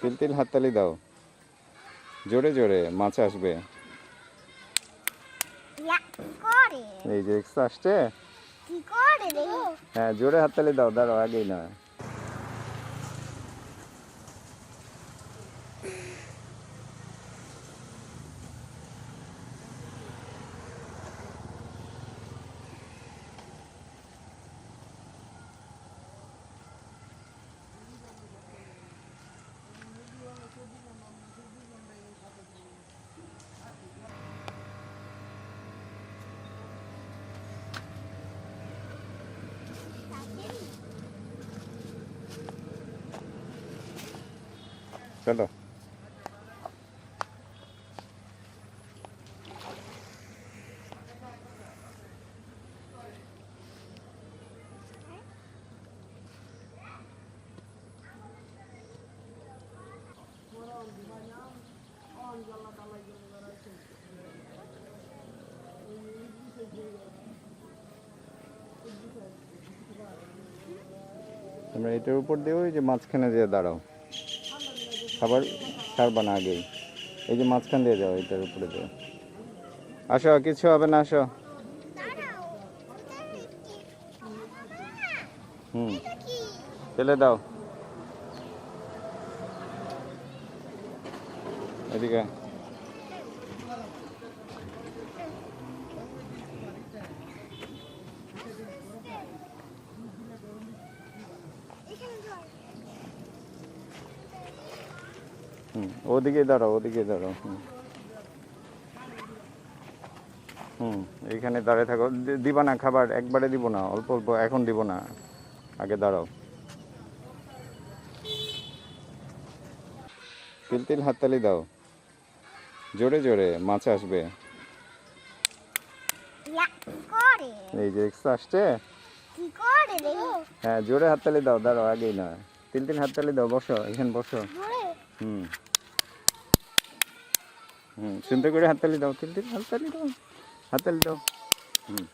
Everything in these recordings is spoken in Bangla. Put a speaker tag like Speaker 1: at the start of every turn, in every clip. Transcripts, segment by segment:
Speaker 1: তিল তিল হাততালি দাও। জোরে জোরে মাছ আসবে। এই যে আসছে?
Speaker 2: কি করে রে?
Speaker 1: হ্যাঁ জোরে হাততালি দাও দাঁড়াও আগেই না। চলো তোমরা এটার উপর দিয়ে ওই যে মাঝখানে যেয়ে দাঁড়াও। খাবার ছাড়বা না আগেই। এই যে মাঝখান দিয়ে যাও, এটার উপরে যাও। আসো, কিছু হবে না, আসো। হুম, ফেলে দাও। এদিকে হুম ওদিকে দাঁড়াও ওদিকে দাঁড়াও হুম। হুম এইখানে দাঁড়িয়ে থাকো। দিবা না খাবার একবারে দিব না অল্প অল্প এখন দিব না। আগে দাঁড়াও। তিল তিল হাততালি দাও। জোরে জোরে মাছ আসবে। এই যে এক্স আসছে? হ্যাঁ জোরে হাততালি দাও দাঁড়াও আগেই না। তিল তিল হাততালি দাও বসো এখানে বসো। হুম। হুম সুন্দর করে হাততালি দাও তিল তিল হাততালি দাও হাততালি দাও। হুম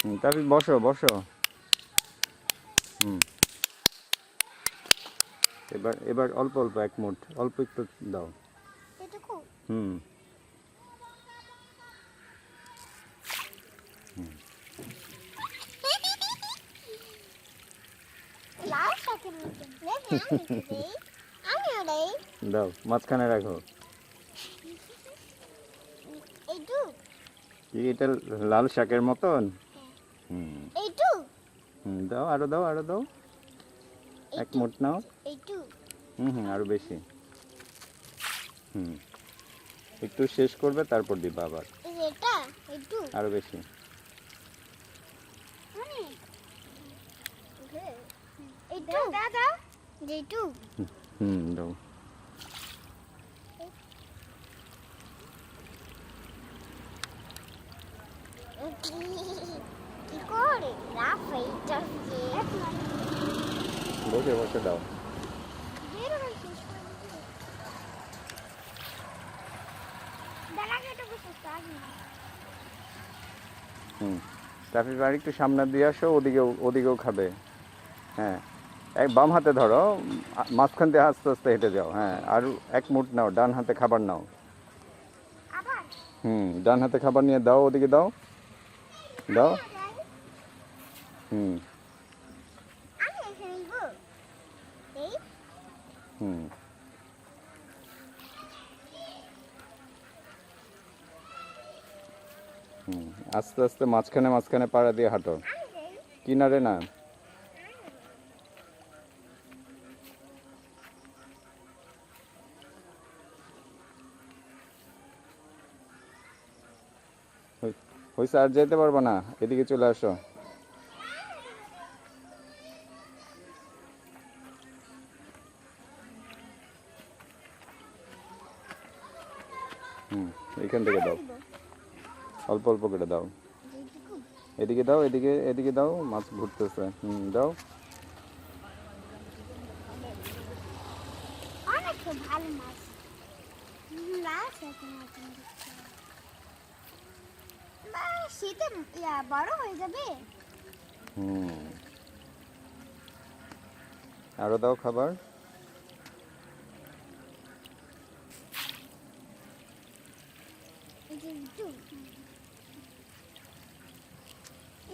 Speaker 1: হুম তারপর বসো বসো। হুম। এবার এবার অল্প অল্প এক মুঠ অল্প একটু দাও। হুম। দাও মাঝখানে রাখো
Speaker 2: এইটু
Speaker 1: কি এটা লাল শাকের মতন? হুম।
Speaker 2: এইটু।
Speaker 1: হুম দাও আরও দাও আরও দাও। এক মুঠ নাও।
Speaker 2: এইটু।
Speaker 1: হুম হুম আরও বেশি। হুম। একটু শেষ করবে তারপর দিবা আবার।
Speaker 2: এটা এইটু।
Speaker 1: আরও বেশি।
Speaker 2: এইটু।
Speaker 1: হুম দাও।
Speaker 2: কি করে রাফ এইটা দিয়ে
Speaker 1: বসে বসে দাও
Speaker 2: বেরোনো শেষ করে দিবি। দাঁড়াকে একটু।
Speaker 1: হুম সামনে দিয়ে আসো ওদিকেও ওদিকেও খাবে। হ্যাঁ। এক বাম হাতে ধরো মাঝখান দিয়ে আস্তে আস্তে হেঁটে যাও। হ্যাঁ আর এক মুঠ নাও ডান হাতে খাবার নাও। হুম ডান হাতে খাবার নিয়ে দাও ওদিকে দাও। দাও। হুম। হুম। আস্তে আস্তে মাঝখানে মাঝখানে পাড়া দিয়ে হাঁটো। কিনারে না। হইছে আর যেতে পারব না। এদিকে চলে আসো। হুম এখান থেকে দাও। অল্প অল্প করে দাও। এদিকে দাও, এদিকে এদিকে দাও, মাছ ঘুরতেছে। হুম, দাও।
Speaker 2: ভালো মাছ। শীতে বড় হয়ে যাবে?
Speaker 1: হুম। আরও দাও খাবার।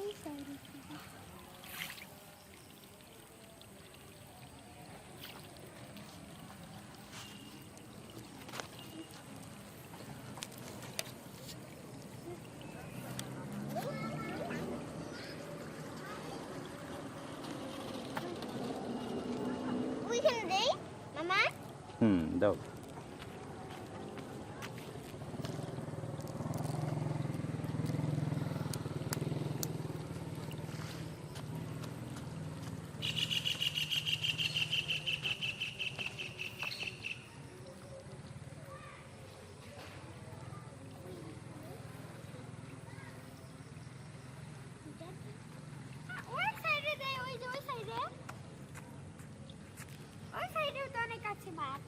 Speaker 2: এই সাইডে।
Speaker 1: হুম দাও
Speaker 2: ওই সাইডে দেই ওই যে ওই সাইডে ওই সাইডেও তো অনেক আছে মাছ।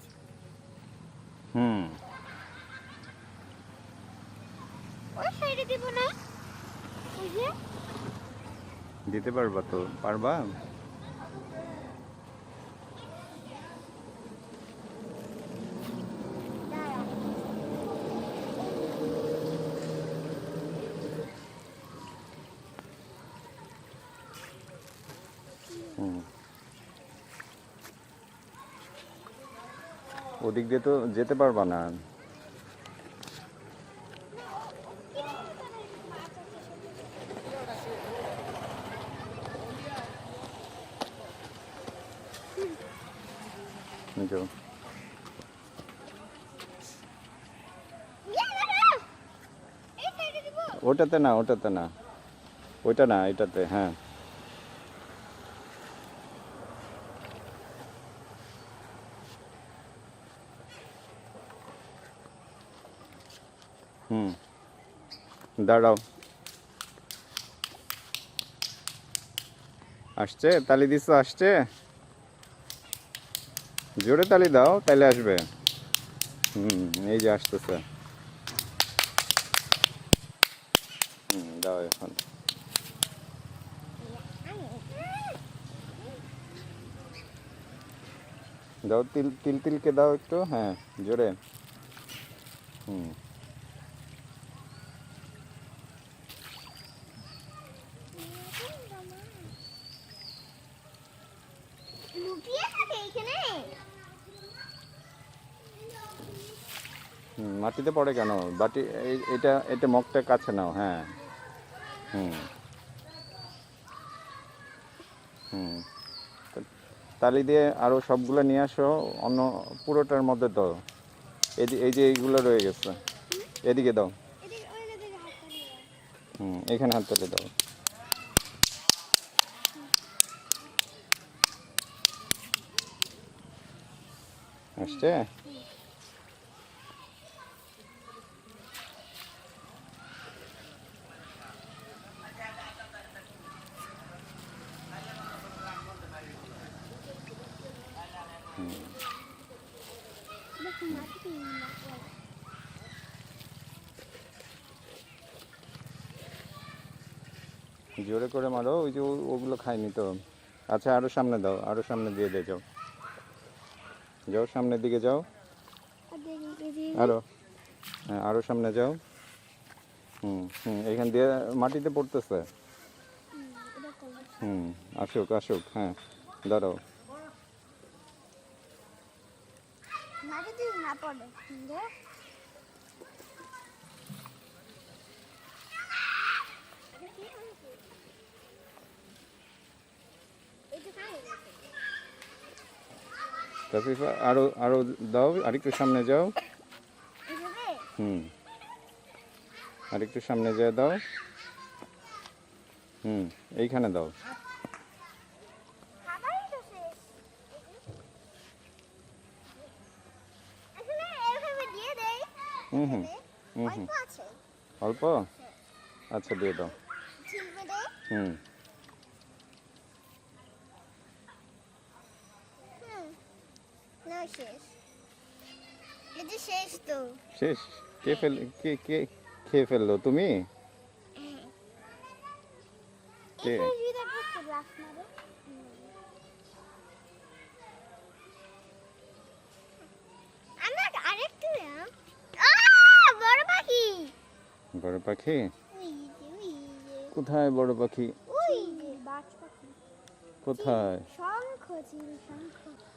Speaker 1: হুম।
Speaker 2: ওই সাইডে দিব না?
Speaker 1: দিতে পারবা তো পারবা
Speaker 2: দাঁড়া
Speaker 1: হুম ওদিক দিয়ে তো যেতে পারবা না। ওটাতে না ওটাতে না। ওইটা না এটাতে হ্যাঁ। হুম। দাঁড়াও। আসছে? তালি দিছো? আসছে? জোরে তালি দাও, তাইলে আসবে। হুম, এই যে আসতেছে। হুম, দাও এখন। দাও, তিল তিল, তিলকে দাও একটু হ্যাঁ জোরে। হুম
Speaker 2: লুকিয়ে থাকে এখানে
Speaker 1: হুম, মাটিতে পড়ে কেন? বাটি এটা এটা মগটা কাছে নাও হ্যাঁ। হুম। হুম। তালি দিয়ে আরও সবগুলো নিয়ে আসো, অন্য পুরোটার মধ্যে তো এই যে এই যে এইগুলো রয়ে গেছে। এদিকে দাও। হুম, এখানে হাত তুলে দাও। আসছে? জোরে করে মারো ওই যে ওগুলো খায়নি তো। আচ্ছা আরও সামনে দাও আরও সামনে দিয়ে দিয়ে যাও। যাও সামনের দিকে যাও।
Speaker 2: আর। দেখি এদিকে
Speaker 1: আরও হ্যাঁ আরও সামনে যাও। হুম হুম এখান দিয়ে মাটিতে পড়তেছে।
Speaker 2: হুম,
Speaker 1: আসুক আসুক হ্যাঁ দাঁড়াও।
Speaker 2: না পড়ে যে এটা খাই
Speaker 1: তাফিফা আরও আরও দাও আরেকটু সামনে যাও। হুম। আরেকটু সামনে যেয়ে দাও। হুম এইখানে দাও। হুম হুম হুম হুম।
Speaker 2: অল্প
Speaker 1: আচ্ছা দিয়ে দাও। হুম।
Speaker 2: শেষ। এটা শেষ তো।
Speaker 1: শেষ? কে ফেল কে কে খেয়ে ফেলল? তুমি? কে?
Speaker 2: বড় পাখি। বড় কোথায় বড় পাখি?
Speaker 3: ওই যে। বাজ পাখি।
Speaker 2: কোথায়?
Speaker 3: শঙ্খ শঙ্খ।